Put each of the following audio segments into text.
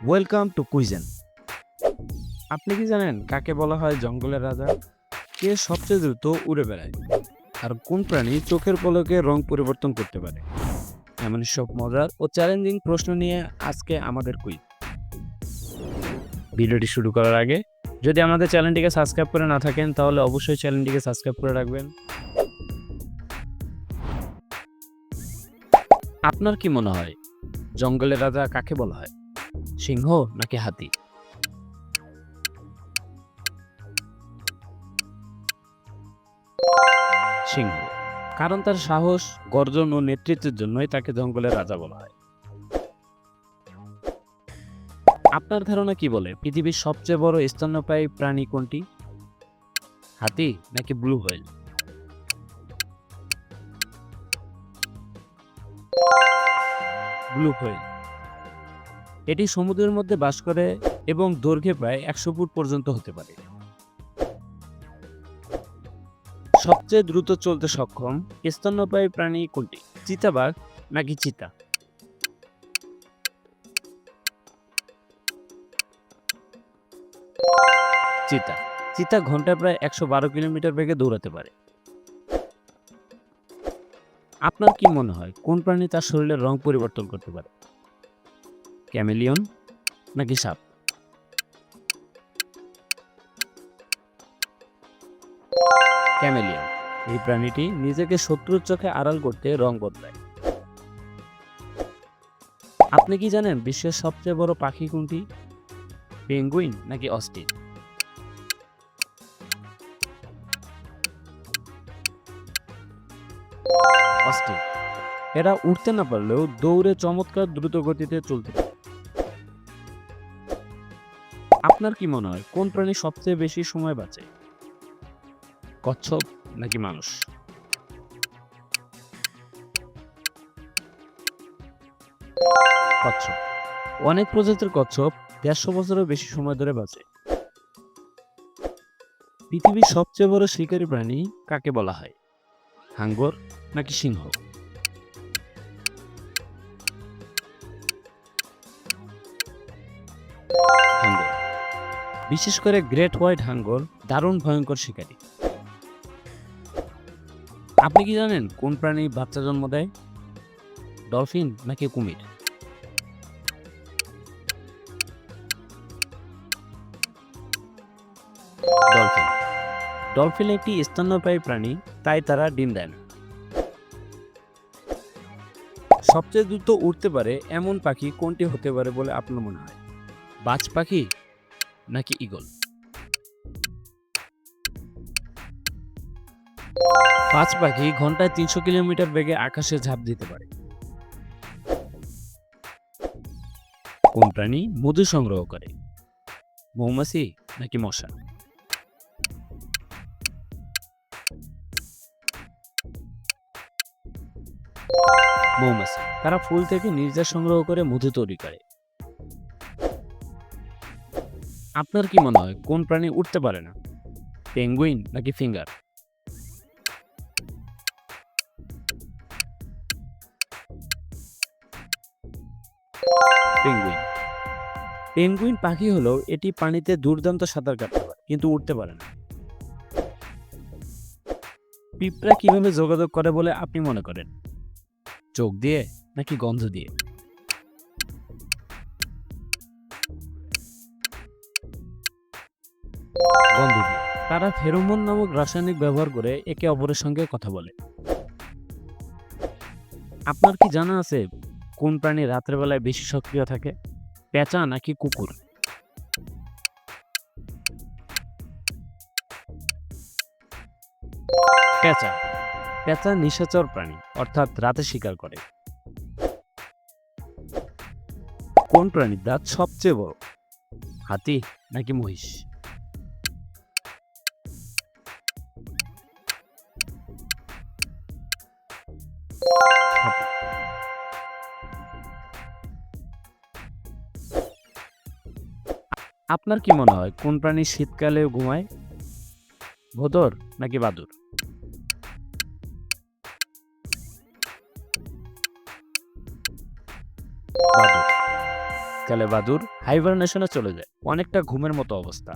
Welcome to কুইজেন আপনি কি জানেন কাকে বলা হয় জঙ্গলের রাজা? কে সবচেয়ে দ্রুত উড়ে বেড়ায়? আর কোন প্রাণী চোখের পলকে রং পরিবর্তন করতে পারে? এমন সব মজার ও চ্যালেঞ্জিং প্রশ্ন নিয়ে আজকে আমাদের কুইজ ভিডিওটি শুরু করার আগে, যদি আমাদের চ্যানেলটিকে সাবস্ক্রাইব করে না থাকেন, তাহলে অবশ্যই চ্যানেলটিকে সাবস্ক্রাইব করে রাখবেন। আপনার কি মনে হয়, জঙ্গলের রাজা কাকে বলা হয়? সিংহ নাকি হাতি? সিংহ। কারণ তার সাহস, গর্জন ও নেতৃত্বের জন্যই তাকে জঙ্গলের রাজা বলা হয়। আপনার ধারণা কি বলে? পৃথিবীর সবচেয়ে বড় স্তন্যপায়ী প্রাণী কোনটি? হাতি নাকি ব্লু হোয়েল? Blue whale. এটি সমুদ্রের মধ্যে বাস করে এবং দৈর্ঘ্যে প্রায় একশো ফুট পর্যন্ত হতে পারে। সবচেয়ে দ্রুত চলতে সক্ষম স্তন্যপায়ী প্রাণী কোনটি? চিতাবাঘ নাকি চিতা? চিতা। চিতা ঘন্টায় প্রায় একশো বারো কিলোমিটার বেগে দৌড়াতে পারে। আপনার কি মনে হয়, কোন প্রাণী তার শরীরের রং পরিবর্তন করতে পারে? ক্যামেলিয়ন নাকি সাপ ক্যামেলিয়ন এই প্রাণীটি নিজেকে শত্রুর চোখে আড়াল করতে রং বদলায়। আপনি কি জানেন বিশ্বের সবচেয়ে বড় পাখি কোনটি? পেঙ্গুইন নাকি অস্টিন? এরা উঠতে না পারলেও দৌড়ে চমৎকার দ্রুত গতিতে চলতে পারে। আপনার কি মনে হয়, কোন প্রাণী সবচেয়ে বেশি সময় বাঁচে? কচ্ছপ নাকি মানুষ? কচ্ছপ। অনেক প্রজাতির কচ্ছপ দেড়শো বছরের বেশি সময় ধরে বাঁচে। পৃথিবীর সবচেয়ে বড় শিকারী প্রাণী কাকে বলা হয়? হাঙ্গর নাকি সিংহ? বিশেষ করে গ্রেট হোয়াইট হাঙ্গর দারুণ ভয়ঙ্কর শিকারী। আপনি কি জানেন কোন প্রাণী বাচ্চা জন্ম দেয়? ডলফিন নাকি কুমির? ডলফিন। ডলফিন একটি স্তন্যপায়ী প্রাণী, তাই তারা ডিম দেয় না। সবচেয়ে দ্রুত উঠতে পারে এমন পাখি কোনটি হতে পারে বলে আপনার মনে হয়? বাজ পাখি? নাকি ইগল পাঁচ পাখি ঘন্টায় তিনশো কিলোমিটার বেগে আকাশে ঝাঁপ দিতে পারে। কোন প্রাণী মধু সংগ্রহ করে? মৌমাছি নাকি মশা? মৌমাছি। তারা ফুল থেকে নির্যাস সংগ্রহ করে মধু তৈরি করে। আপনার কি মনে হয়, কোন প্রাণী উঠতে পারে না? পেঙ্গুইন নাকি ফিঙ্গার? পেঙ্গুইন। পেঙ্গুইন পাখি হলো এটি পানিতে দুর্দান্ত সাঁতার কাটতে পারে, কিন্তু উঠতে পারে না। পিঁপড়া কীভাবে যোগাযোগ করে বলে আপনি মনে করেন? চোখ দিয়ে নাকি গন্ধ দিয়ে? তারা ফেরোমন নামক রাসায়নিক ব্যবহার করে একে অপরের সঙ্গে কথা বলে। আপনার কি জানা আছে কোন প্রাণী রাতের বেলায় বেশি সক্রিয় থাকে? পেঁচা নাকি কুকুর? পেঁচা। পেঁচা নিশাচর প্রাণী, অর্থাৎ রাতে শিকার করে। কোন প্রাণীর দাঁত সবচেয়ে বড়? হাতি নাকি মহিষ? আপনার কি মনে হয়, কোন প্রাণী শীতকালে ঘুমায়? ভোদর নাকি বাদুর? বাদুড় শীতকালে বাদুর হাইবারনেশনে চলে যায়, অনেকটা ঘুমের মতো অবস্থা।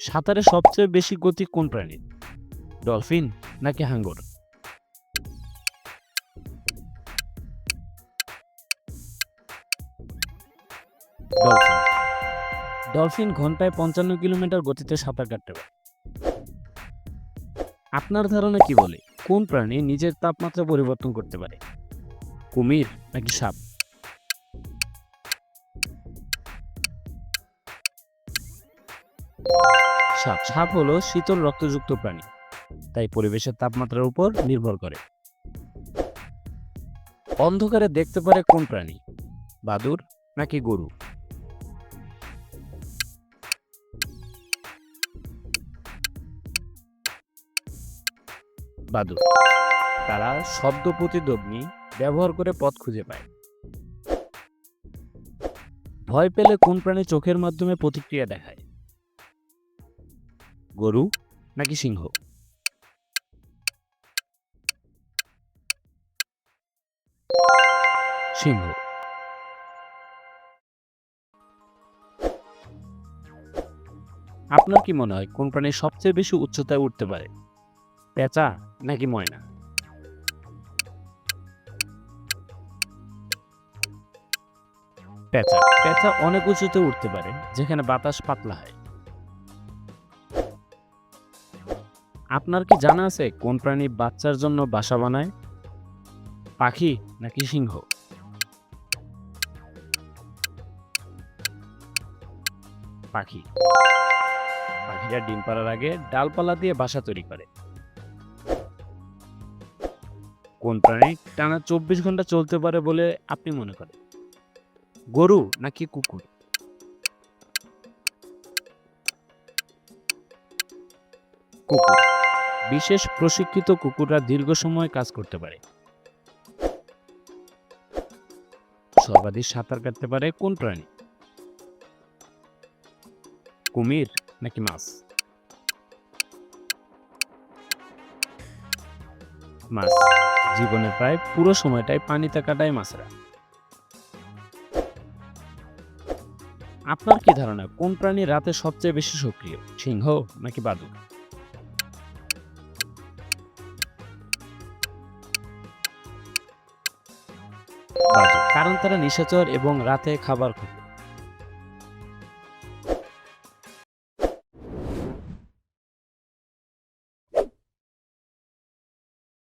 সাঁতারে সবচেয়ে বেশি গতি কোন প্রাণীর? ডলফিন নাকি হাঙ্গর? ডলফিন ডলফিন ঘন্টায় পঞ্চান্ন কিলোমিটার গতিতে সাঁতার কাটতে পারে। আপনার ধারণা কি বলে? কোন প্রাণী নিজের তাপমাত্রা পরিবর্তন করতে পারে? কুমির নাকি সাপ? সাপ। সাপ হলো শীতল রক্তযুক্ত প্রাণী, তাই পরিবেশের তাপমাত্রার উপর নির্ভর করে। অন্ধকারে দেখতে পারে কোন প্রাণী? বাদুর নাকি গরু? বাদুর তারা শব্দ প্রতিধ্বনি ব্যবহার করে পথ খুঁজে পায়। ভয় পেলে কোন প্রাণী চোখের মাধ্যমে প্রতিক্রিয়া দেখায়? গরু নাকি সিংহ? সিংহ। আপনার কি মনে হয় কোন প্রাণী সবচেয়ে বেশি উচ্চতায় উঠতে পারে? পেঁচা নাকি ময়না? পেঁচা। পেঁচা অনেক উঁচুতে উঠতে পারে, যেখানে বাতাস পাতলা হয়। আপনার কি জানা আছে কোন প্রাণী বাচ্চার জন্য বাসা বানায়? পাখি নাকি সিংহ? পাখি। পাখিরা ডিম পাড়ার আগে ডালপালা দিয়ে বাসা তৈরি করে। কোন প্রাণী টানা চব্বিশ ঘণ্টা চলতে পারে বলে আপনি মনে করেন? গরু নাকি কুকুর? কুকুর। বিশেষ প্রশিক্ষিত কুকুররা দীর্ঘ সময় কাজ করতে পারে। সর্বাধিক সাঁতার কাটতে পারে কোন প্রাণী? কুমির নাকি মাছ? মাছ। জীবনের প্রায় পুরো সময়টাই পানিতে কাটায় মাছরা। আপনার কি ধারণা, কোন প্রাণী রাতে সবচেয়ে বেশি সক্রিয়, সিংহ নাকি বাদুড়? কারণ তারা নিশাচর এবং রাতে খাবার খুঁজে